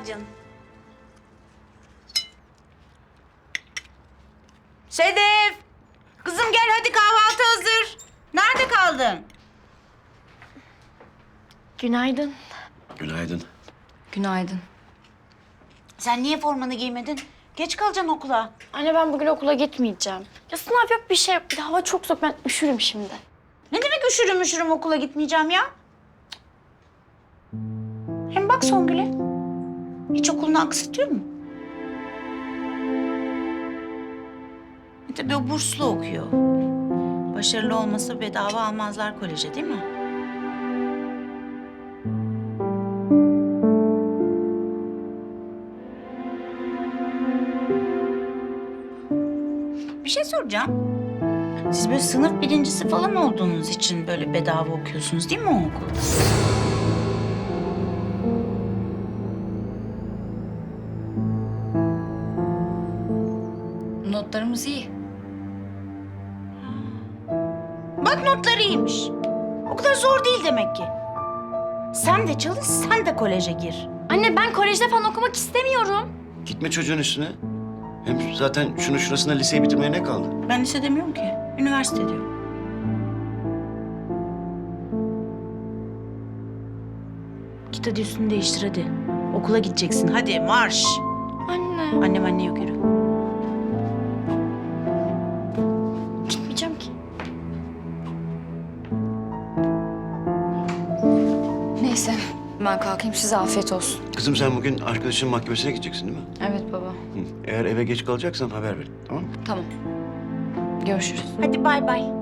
Sağ ol canım. Sedef! Kızım gel hadi kahvaltı hazır. Nerede kaldın? Günaydın. Günaydın. Günaydın. Sen niye formanı giymedin? Geç kalacaksın okula. Anne ben bugün okula gitmeyeceğim. Ya sınav yok bir şey yok. Bir de hava çok soğuk ben üşürüm şimdi. Ne demek üşürüm üşürüm okula gitmeyeceğim ya? Hem bak Songül'e. Hiç okulunu aksatıyor mu? E tabii o burslu okuyor. Başarılı olmasa bedava almazlar koleje değil mi? Bir şey soracağım. Siz böyle sınıf birincisi falan olduğunuz için böyle bedava okuyorsunuz değil mi o okulda? Notlarımız iyi. Bak notları iyiymiş. O kadar zor değil demek ki. Sen de çalış, sen de koleje gir. Anne ben kolejde falan okumak istemiyorum. Gitme çocuğun üstüne. Hem zaten şunu şurasında liseyi bitirmeye ne kaldı? Ben lise demiyorum ki, üniversite diyorum. Git hadi üstünü değiştir hadi. Okula gideceksin hadi marş. Anne. Annem anne yok yürü. Ben kalkayım size afiyet olsun. Kızım sen bugün arkadaşının mahkemesine gideceksin değil mi? Evet baba. Hı. Eğer eve geç kalacaksan haber ver. Tamam mı? Tamam. Görüşürüz. Hadi bay bay.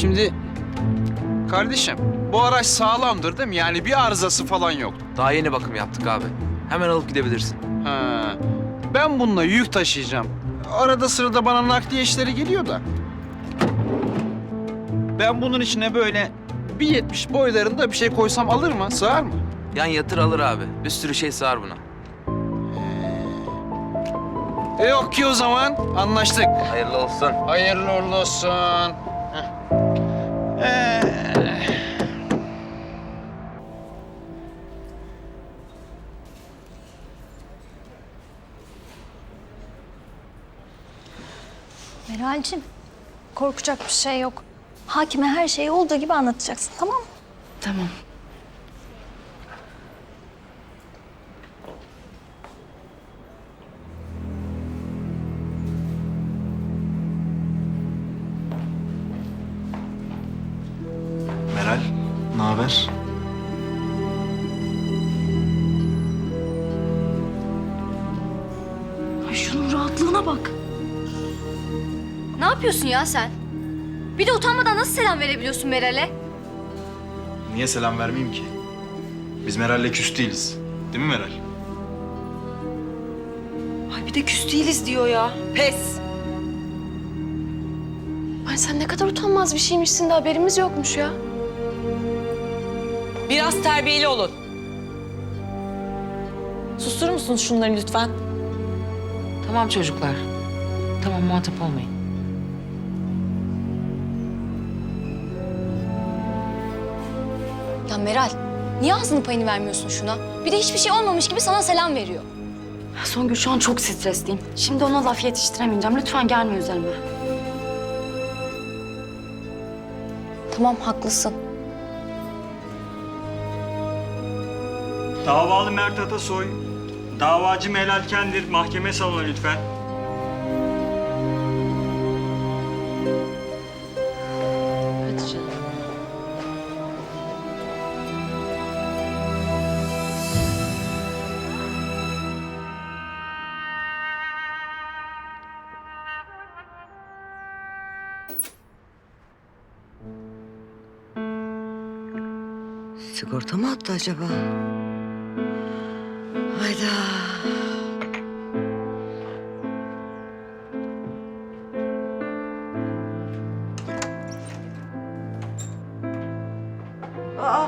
Şimdi kardeşim bu araç sağlamdır değil mi? Yani bir arızası falan yok. Daha yeni bakım yaptık abi. Hemen alıp gidebilirsin. Ha. Ben bununla yük taşıyacağım. Arada sırada bana nakliye işleri geliyor da. Ben bunun içine böyle bir yetmiş boylarında bir şey koysam alır mı? Sığar mı? Yan yatır alır abi. Bir sürü şey sığar buna. E yok ki o zaman. Anlaştık. Hayırlı olsun. Hayırlı uğurlu olsun. Meral'cim korkacak bir şey yok. Hakime her şeyi olduğu gibi anlatacaksın tamam mı? Tamam. Ya sen? Bir de utanmadan nasıl selam verebiliyorsun Meral'e? Niye selam vermeyeyim ki? Biz Meral'le küs değiliz. Değil mi Meral? Ay bir de küs değiliz diyor ya. Pes. Ay sen ne kadar utanmaz bir şeymişsin de haberimiz yokmuş ya. Biraz terbiyeli olun. Susturur musunuz şunları lütfen? Tamam çocuklar. Tamam muhatap olmayın. Ya Meral, niye ağzının payını vermiyorsun şuna? Bir de hiçbir şey olmamış gibi sana selam veriyor. Songül şu an çok stresliyim. Şimdi ona laf yetiştiremeyeceğim. Lütfen gelme üzerime. Tamam, haklısın. Davalı Mert Atasoy, davacı Melal Kendir mahkeme salonu lütfen. Attı acaba? Hayda. Aa,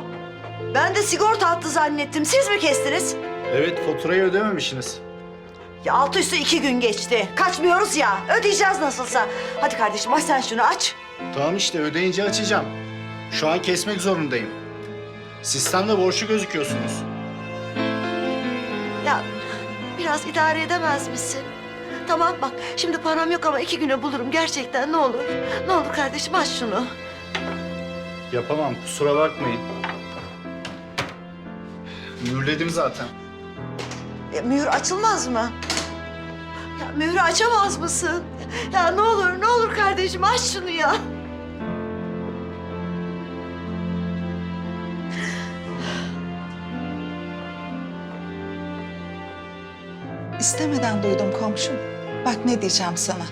ben de sigorta attı zannettim. Siz mi kestiniz? Evet faturayı ödememişsiniz. Ya altı üstü iki gün geçti. Kaçmıyoruz ya. Ödeyeceğiz nasılsa. Hadi kardeşim aç sen şunu aç. Tamam işte ödeyince açacağım. Şu an kesmek zorundayım. Sistemde borçlu gözüküyorsunuz. Ya biraz idare edemez misin? Tamam bak şimdi param yok ama iki güne bulurum gerçekten ne olur. Ne olur kardeşim aç şunu. Yapamam kusura bakmayın. Mühürledim zaten. Ya, mühür açılmaz mı? Ya mühürü açamaz mısın? Ya ne olur ne olur kardeşim aç şunu ya. İstemeden duydum komşum. Bak ne diyeceğim sana.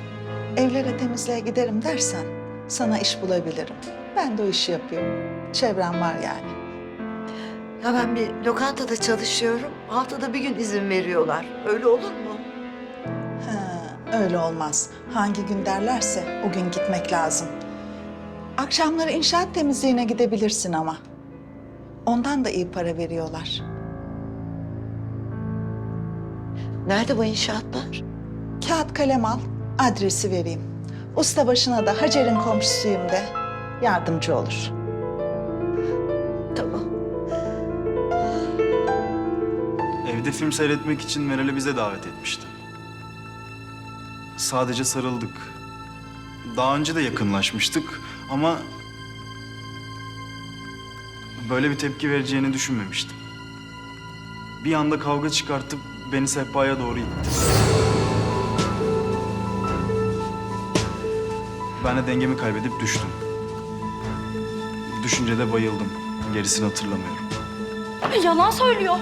Evlere temizliğe giderim dersen sana iş bulabilirim. Ben de o işi yapıyorum. Çevrem var yani. Ya ben bir lokantada çalışıyorum. Haftada bir gün izin veriyorlar. Öyle olur mu? Ha, öyle olmaz. Hangi gün derlerse o gün gitmek lazım. Akşamları inşaat temizliğine gidebilirsin ama. Ondan da iyi para veriyorlar. Nerede bu inşaatlar? Kağıt kalem al, adresi vereyim. Usta başına da Hacer'in komşusuyum de. Yardımcı olur. Tamam. Evde film seyretmek için Meral'i bize davet etmişti. Sadece sarıldık. Daha önce de yakınlaşmıştık ama... Böyle bir tepki vereceğini düşünmemiştim. Bir anda kavga çıkartıp beni sehpaya doğru itti. Ben de dengemi kaybedip düştüm. Düşünce de bayıldım. Gerisini hatırlamıyorum. Yalan söylüyor.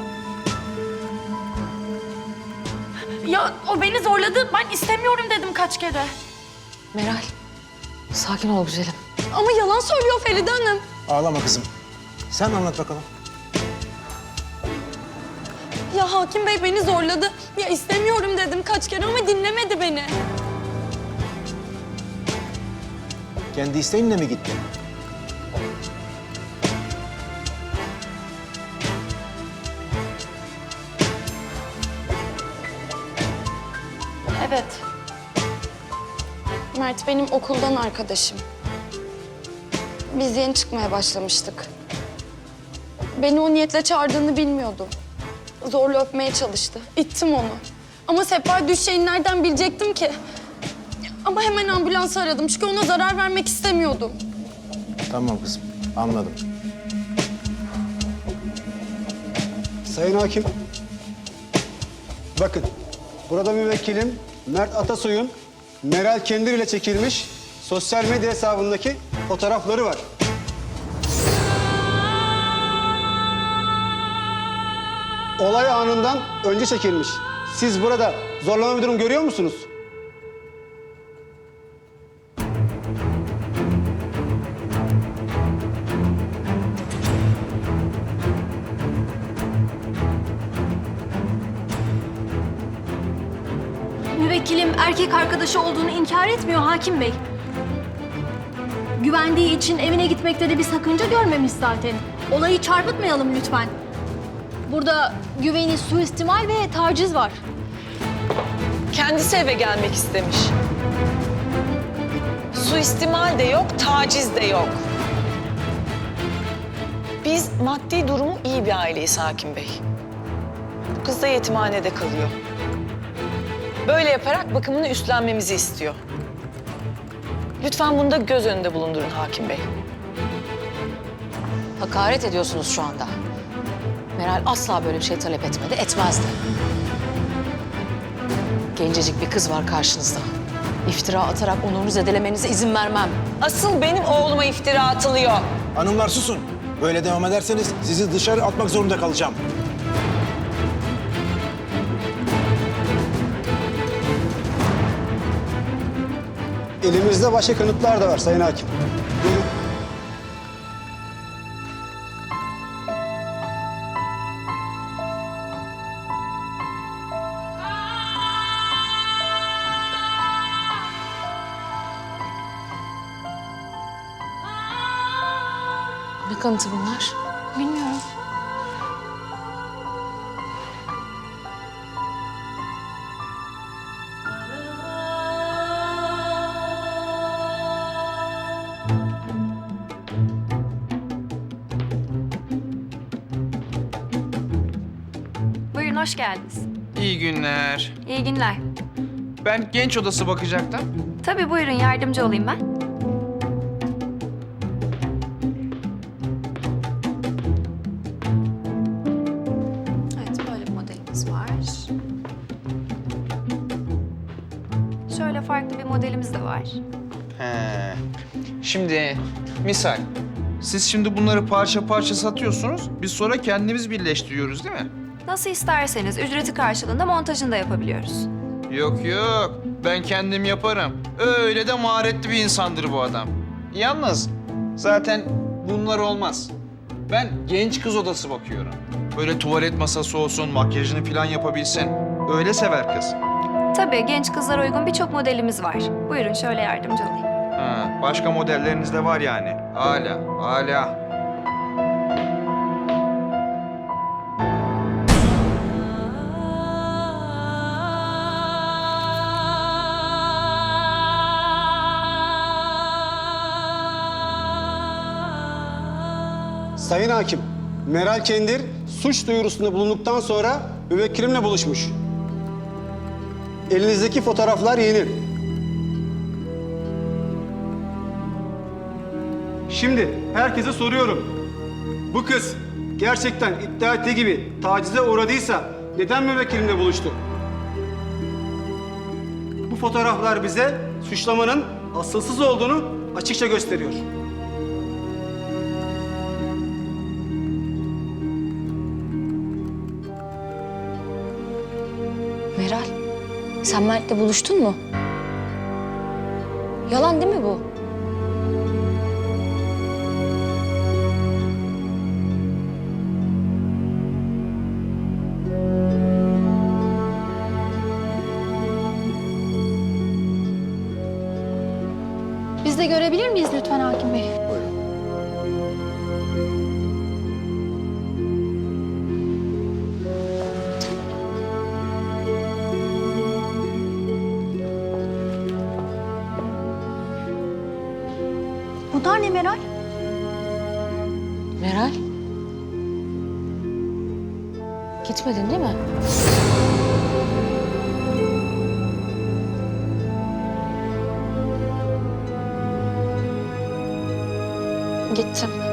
Ya o beni zorladı. Ben istemiyorum dedim kaç kere. Meral, sakin ol güzelim. Ama yalan söylüyor Feride Hanım. Ağlama kızım. Sen anlat bakalım. Ya hakim bey beni zorladı. Ya istemiyorum dedim kaç kere ama dinlemedi beni. Kendi isteğinle mi gittin? Evet. Mert benim okuldan arkadaşım. Biz yeni çıkmaya başlamıştık. Beni o niyetle çağırdığını bilmiyordum. Zorla öpmeye çalıştı. İttim onu. Ama Sepa düşeceğini nereden bilecektim ki? Ama hemen ambulansı aradım çünkü ona zarar vermek istemiyordum. Tamam kızım. Anladım. Sayın Hakim. Bakın. Burada müvekkilim Mert Atasoy'un Meral Kendir ile çekilmiş sosyal medya hesabındaki fotoğrafları var. Olay anından önce çekilmiş. Siz burada zorlama bir durum görüyor musunuz? Müvekkilim erkek arkadaşı olduğunu inkar etmiyor hakim bey. Güvendiği için evine gitmekte de bir sakınca görmemiş zaten. Olayı çarpıtmayalım lütfen. Burada güveni suistimal ve taciz var. Kendisi eve gelmek istemiş. Suistimal de yok, taciz de yok. Biz maddi durumu iyi bir aileyiz Hakim Bey. Bu kız da yetimhanede kalıyor. Böyle yaparak bakımını üstlenmemizi istiyor. Lütfen bunu da göz önünde bulundurun Hakim Bey. Hakaret ediyorsunuz şu anda. Meral asla böyle bir şey talep etmedi, etmezdi. Gencecik bir kız var karşınızda. İftira atarak onurunu zedelemenize izin vermem. Asıl benim oğluma iftira atılıyor. Hanımlar susun. Böyle devam ederseniz sizi dışarı atmak zorunda kalacağım. elimizde başka kanıtlar da var Sayın Hakim. Ne kanıtı bunlar? Bilmiyorum. Buyurun hoş geldiniz. İyi günler. İyi günler. Ben genç odası bakacaktım. Tabii buyurun yardımcı olayım ben. Şöyle farklı bir modelimiz de var. He. Şimdi misal siz şimdi bunları parça parça satıyorsunuz. Biz sonra kendimiz birleştiriyoruz değil mi? Nasıl isterseniz ücreti karşılığında montajını da yapabiliyoruz. Yok yok. Ben kendim yaparım. Öyle de maharetli bir insandır bu adam. Yalnız zaten bunlar olmaz. Ben genç kız odası bakıyorum. Böyle tuvalet masası olsun, makyajını falan yapabilsin. Öyle sever kız. Tabii genç kızlara uygun birçok modelimiz var. Buyurun şöyle yardımcı olayım. Ha, başka modelleriniz de var yani. Hala, hala. Sayın Hakim, Meral Kendir suç duyurusunda bulunduktan sonra müvekkilimle buluşmuş. Elinizdeki fotoğraflar yeni. Şimdi herkese soruyorum. Bu kız gerçekten iddia ettiği gibi tacize uğradıysa neden müvekkilimle buluştu? Bu fotoğraflar bize suçlamanın asılsız olduğunu açıkça gösteriyor. Sen Mert'le buluştun mu? Yalan değil mi bu? Biz de görebilir miyiz lütfen hakim bey? Bunlar ne Meral? Meral? Gitmedin değil mi? Gittim.